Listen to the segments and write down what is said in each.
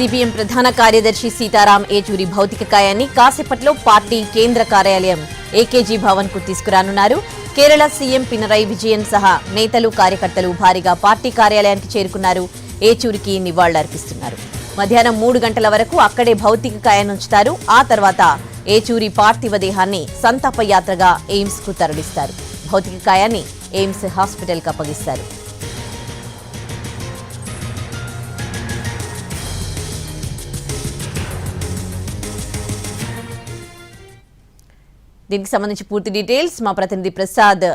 CPM ప్రధాన కార్యదర్శి సీతారాం ఏచూరి భౌతిక కాయాన్ని కాసేపట్లో పార్టీ కేంద్ర కార్యాలయం ఏకేజీ భవన్కు తీసుకురానున్నారు. కేరళ సీఎం పినరై విజయన్ సహా నేతలు కార్యకర్తలు భారీగా పార్టీ కార్యాలయానికి చేరుకున్నారు. ఏచూరికి నివాళులర్పిస్తున్నారు. మధ్యాహ్నం మూడు గంటల వరకు అక్కడే భౌతిక కాయాన్ని ఉంచుతారు. ఆ తర్వాత ఏచూరి పార్థివ దేహాన్ని సంతాప యాత్రగా ఎయిమ్స్కు తరలిస్తారు. భౌతిక కాయాన్ని ఎయిమ్స్ హాస్పిటల్కు అప్పగిస్తారు. దీనికి సంబంధించి పూర్తి డీటెయిల్స్ మా ప్రతినిధి ప్రసాద్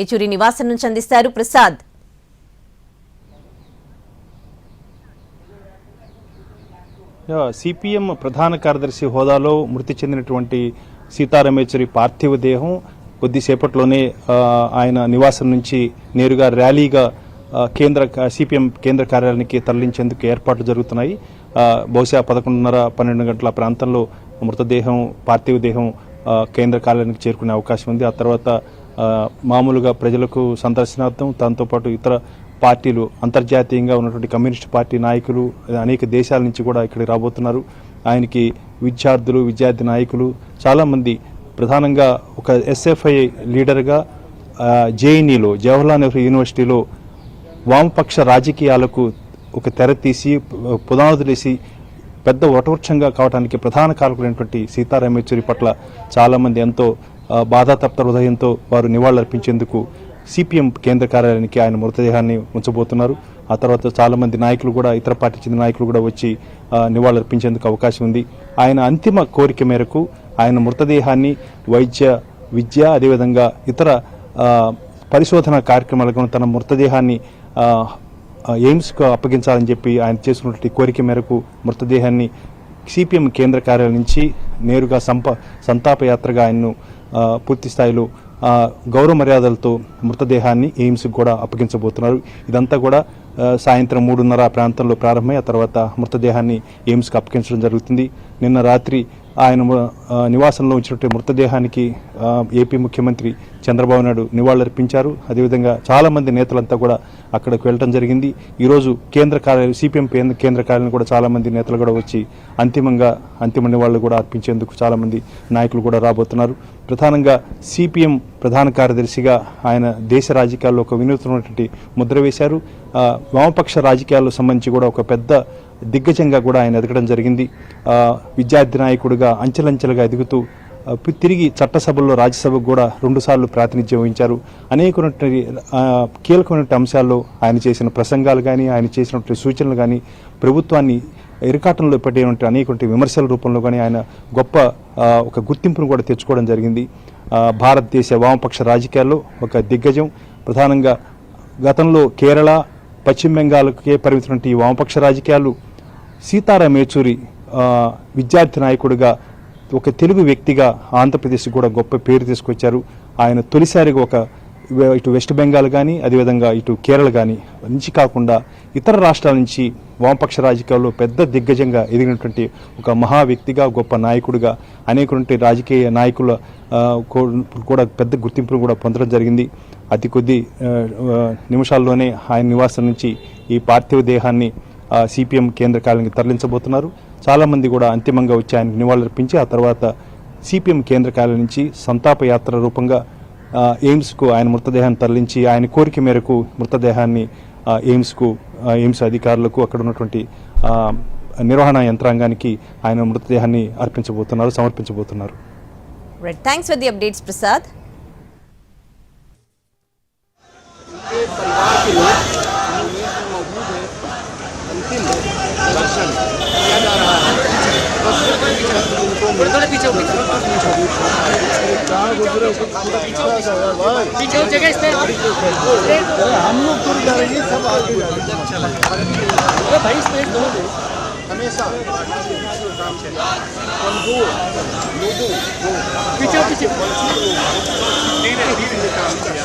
ఏచూరి నివాసం నుంచి అందిస్తారు. ప్రసాద్. సిపిఎం ప్రధాన కార్యదర్శి హోదాలో మృతి చెందినటువంటి సీతారాం యేచూరి పార్థివ దేహం కొద్దిసేపట్లోనే ఆయన నివాసం నుంచి నేరుగా ర్యాలీగా కేంద్ర సిపిఎం కేంద్ర కార్యాలయానికి తరలించేందుకు ఏర్పాట్లు జరుగుతున్నాయి. బహుశా పదకొండున్నర పన్నెండు గంటల ప్రాంతంలో మృతదేహం పార్థివ దేహం కేంద్ర కార్యాలయానికి చేరుకునే అవకాశం ఉంది. ఆ తర్వాత మామూలుగా ప్రజలకు సందర్శనార్థం దాంతోపాటు ఇతర పార్టీలు అంతర్జాతీయంగా ఉన్నటువంటి కమ్యూనిస్ట్ పార్టీ నాయకులు అనేక దేశాల నుంచి కూడా ఇక్కడికి రాబోతున్నారు. ఆయనకి విద్యార్థులు విద్యార్థి నాయకులు చాలామంది ప్రధానంగా ఒక ఎస్ఎఫ్ఐ లీడర్గా జేఎన్ఈలో జవహర్లాల్ నెహ్రూ యూనివర్సిటీలో వామపక్ష రాజకీయాలకు ఒక తెర తీసి పునాదులేసి పెద్ద వటవృక్షంగా కావడానికి ప్రధాన కారకులైనటువంటి సీతారాం యేచూరి పట్ల చాలామంది ఎంతో బాధాతప్త హృదయంతో వారు నివాళులర్పించేందుకు సిపిఎం కేంద్ర కార్యాలయానికి ఆయన మృతదేహాన్ని ఉంచబోతున్నారు. ఆ తర్వాత చాలామంది నాయకులు కూడా ఇతర పార్టీ చెందిన నాయకులు కూడా వచ్చి నివాళులర్పించేందుకు అవకాశం ఉంది. ఆయన అంతిమ కోరిక మేరకు ఆయన మృతదేహాన్ని వైద్య విద్య అదేవిధంగా ఇతర పరిశోధన కార్యక్రమాలకు తన మృతదేహాన్ని ఎయిమ్స్కు అప్పగించాలని చెప్పి ఆయన చేసినటువంటి కోరిక మేరకు మృతదేహాన్ని సిపిఎం కేంద్ర కార్యాలయం నుంచి నేరుగా సంప సంతాప యాత్రగా ఆయన్ను పూర్తి స్థాయిలో గౌరవ మర్యాదలతో మృతదేహాన్ని ఎయిమ్స్కి కూడా అప్పగించబోతున్నారు. ఇదంతా కూడా సాయంత్రం మూడున్నర ప్రాంతంలో ప్రారంభమై ఆ తర్వాత మృతదేహాన్ని ఎయిమ్స్కి అప్పగించడం జరుగుతుంది. నిన్న రాత్రి ఆయన నివాసంలో ఉంచినటువంటి మృతదేహానికి ఏపీ ముఖ్యమంత్రి చంద్రబాబు నాయుడు నివాళులర్పించారు. అదేవిధంగా చాలామంది నేతలంతా కూడా అక్కడికి వెళ్ళడం జరిగింది. ఈరోజు కేంద్ర కార్యాలయం సిపిఎం కేంద్ర కార్యాలయం కూడా చాలామంది నేతలు కూడా వచ్చి అంతిమంగా అంతిమ నివాళులు కూడా అర్పించేందుకు చాలామంది నాయకులు కూడా రాబోతున్నారు. ప్రధానంగా సిపిఎం ప్రధాన కార్యదర్శిగా ఆయన దేశ రాజకీయాల్లో ఒక వినూత్నమైనటువంటి ముద్ర వేశారు. వామపక్ష రాజకీయాలకు సంబంధించి కూడా ఒక పెద్ద దిగ్గజంగా కూడా ఆయన ఎదగడం జరిగింది. విద్యార్థి నాయకుడిగా అంచెలంచెలుగా ఎదుగుతూ తిరిగి చట్టసభల్లో రాజ్యసభకు కూడా రెండుసార్లు ప్రాతినిధ్యం వహించారు. అనేకమైనటువంటి కీలకమైనటువంటి అంశాల్లో ఆయన చేసిన ప్రసంగాలు కానీ ఆయన చేసినటువంటి సూచనలు కానీ ప్రభుత్వాన్ని ఇరకాటంలో పెట్టేటువంటి అనేక విమర్శల రూపంలో కానీ ఆయన గొప్ప ఒక గుర్తింపును కూడా తెచ్చుకోవడం జరిగింది. భారతదేశ వామపక్ష రాజకీయాల్లో ఒక దిగ్గజం. ప్రధానంగా గతంలో కేరళ పశ్చిమ బెంగాల్కే పరిమితమైన ఈ వామపక్ష రాజకీయాలు సీతారాం యేచూరి విద్యార్థి నాయకుడిగా ఒక తెలుగు వ్యక్తిగా ఆంధ్రప్రదేశ్ కూడా గొప్ప పేరు తీసుకొచ్చారు. ఆయన తొలిసారిగా ఒక ఇటు వెస్ట్ బెంగాల్ కానీ అదేవిధంగా ఇటు కేరళ కానీ నుంచి కాకుండా ఇతర రాష్ట్రాల నుంచి వామపక్ష రాజకీయాల్లో పెద్ద దిగ్గజంగా ఎదిగినటువంటి ఒక మహా వ్యక్తిగా గొప్ప నాయకుడిగా అనేకటువంటి రాజకీయ నాయకుల కూడా పెద్ద గుర్తింపును కూడా పొందడం జరిగింది. అతి కొద్ది నిమిషాల్లోనే ఆయన నివాసం నుంచి ఈ పార్థివ దేహాన్ని సిపిఎం కేంద్ర కార్యాలయానికి తరలించబోతున్నారు. చాలామంది కూడా అంతిమంగా వచ్చి ఆయనకు నివాళులర్పించి ఆ తర్వాత సిపిఎం కేంద్ర కార్యాలయం నుంచి సంతాప యాత్ర రూపంగా ఎయిమ్స్కు ఆయన మృతదేహాన్ని తరలించి ఆయన కోరిక మేరకు మృతదేహాన్ని ఎయిమ్స్కు ఎయిమ్స్ అధికారులకు అక్కడ ఉన్నటువంటి నిర్వహణ యంత్రాంగానికి ఆయన మృతదేహాన్ని అర్పించబోతున్నారు సమర్పించబోతున్నారు. Right thanks for the updates Prasad परीक्षण किया जा रहा है पीछे जगह हम लोग पूरी जा रही है सब आगे जा रहे हैं भाई स्पेस दो हमेशा कमज़ोर लोगों को पीछे पीछे काम किया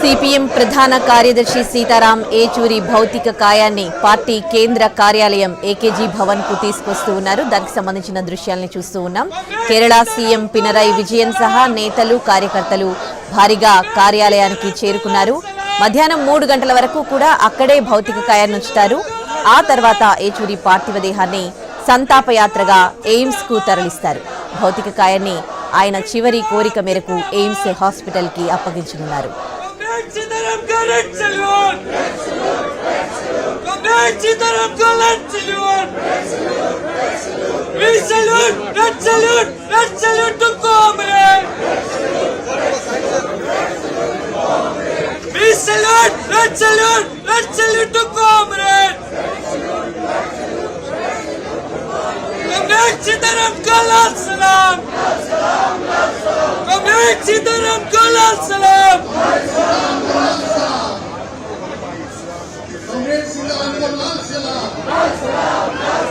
సిపిఎం ప్రధాన కార్యదర్శి సీతారాం ఏచూరి భౌతిక కాయాన్ని పార్టీ కేంద్ర కార్యాలయం ఏకేజీ భవన్కు తీసుకొస్తూ ఉన్నారు. దానికి సంబంధించిన దృశ్యాలను చూస్తూ ఉన్నాం. కేరళ సీఎం పినరాయి విజయన్ సహా నేతలు కార్యకర్తలు భారీగా కార్యాలయానికి చేరుకున్నారు. మధ్యాహ్నం మూడు గంటల వరకు కూడా అక్కడే భౌతిక కాయాన్ని ఉంచుతారు. ఆ తర్వాత ఏచూరి పార్థివ దేహాన్ని సంతాపయాత్రగా ఎయిమ్స్కు తరలిస్తారు. భౌతిక కాయాన్ని ఆయన చివరి కోరిక మేరకు ఎయిమ్స్ హాస్పిటల్కి అప్పగించనున్నారు We salute, red salute, red salute to comrade! Comrade Sitaram Kalal Salam! Comrade Sitaram Kalal Salam! Comrade Sitaram Kalal Salam!